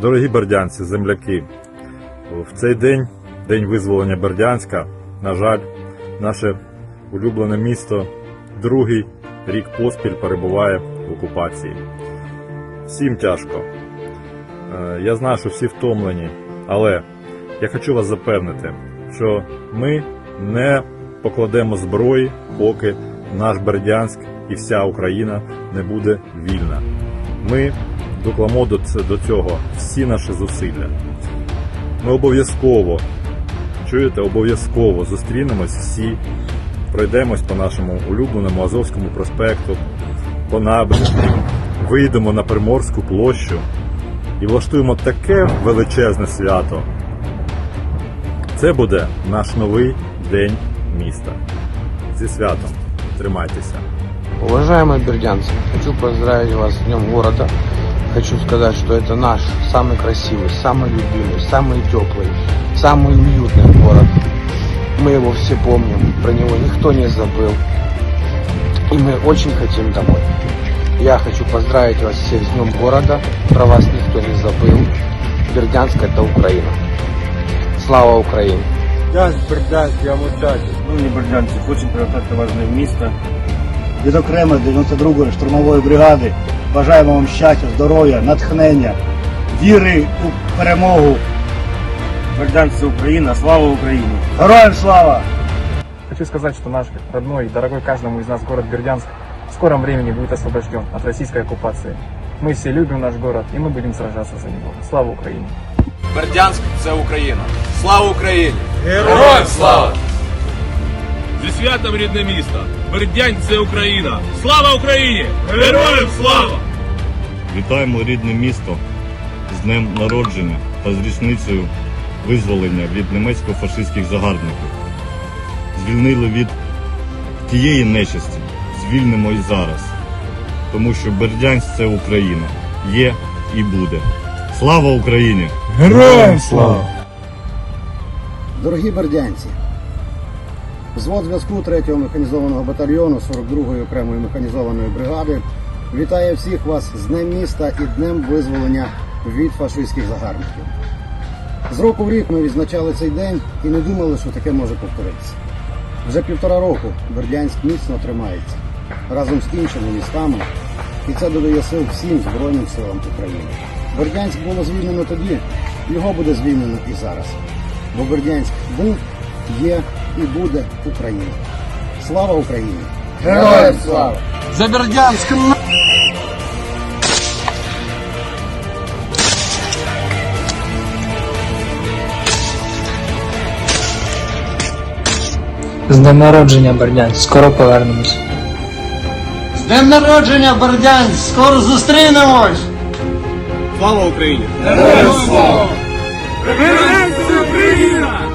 Дорогі бердянці, земляки, в цей день, день визволення Бердянська, на жаль, наше улюблене місто другий рік поспіль перебуває в окупації. Всім тяжко. Е, Я знаю, що всі втомлені, але я хочу вас запевнити, що ми не покладемо зброї, поки наш Бердянськ і вся Україна не буде вільна. Ми докламо до цього всі наші зусилля. Ми обов'язково, чуєте, обов'язково зустрінемось всі, пройдемось по нашому улюбленому Азовському проспекту, по набережній, вийдемо на Приморську площу і влаштуємо таке величезне свято. Це буде наш новий день міста. Зі святом. Тримайтеся. Уважаемые бердянцы, хочу поздравить вас с Днем города. Хочу сказать, что это наш самый красивый, самый любимый, самый теплый, самый уютный город. Мы его все помним, про него никто не забыл. И мы очень хотим домой. Я хочу поздравить вас всех с Днем города. Про вас никто не забыл. Бердянск это Украина. Слава Украине! Я з Бердянськ, я Мочаті. Ну, не бердянці, хочу привітати вас з Днем міста. від окремо 92-ї штурмової бригади. Бажаємо вам щастя, здоров'я, натхнення, віри у перемогу. Бердянці Україна, слава Україні! Героям слава! Хочу сказать, что наш родной и дорогой каждому из нас город Бердянск в скором времени будет освобожден от российской оккупации. Мы все любим наш город, и мы будем сражаться за него. Слава Украине! Бердянськ це Україна. Слава Україні! Героям слава! Зі святом рідне місто! Бердянськ це Україна! Слава Україні! Героям слава! Вітаємо рідне місто з днем народження та з річницею визволення від німецько-фашистських загарбників. Звільнили від тієї нечисті, звільнимо і зараз. Тому що Бердянськ це Україна. Є і буде. Слава Україні! Героям слава! Дорогі бердянці! Взвод зв'язку 3-го механізованого батальйону 42-ї окремої механізованої бригади вітає всіх вас з Днем міста і Днем визволення від фашистських загарбників. З року в рік ми відзначали цей день і не думали, що таке може повторитися. Вже півтора року Бердянськ міцно тримається разом з іншими містами, і це додає сил всім Збройним силам України. Бердянськ було звільнено тоді, його буде звільнено і зараз. Бо Бердянськ був, є і буде Україна. Слава Україні! Героям слава! За Бердянск! З днем народження, Бердянськ, скоро повернемось. З Днем народження, Бердянськ! Скоро зустрінемось! Слава Україні! Бердянці Україна!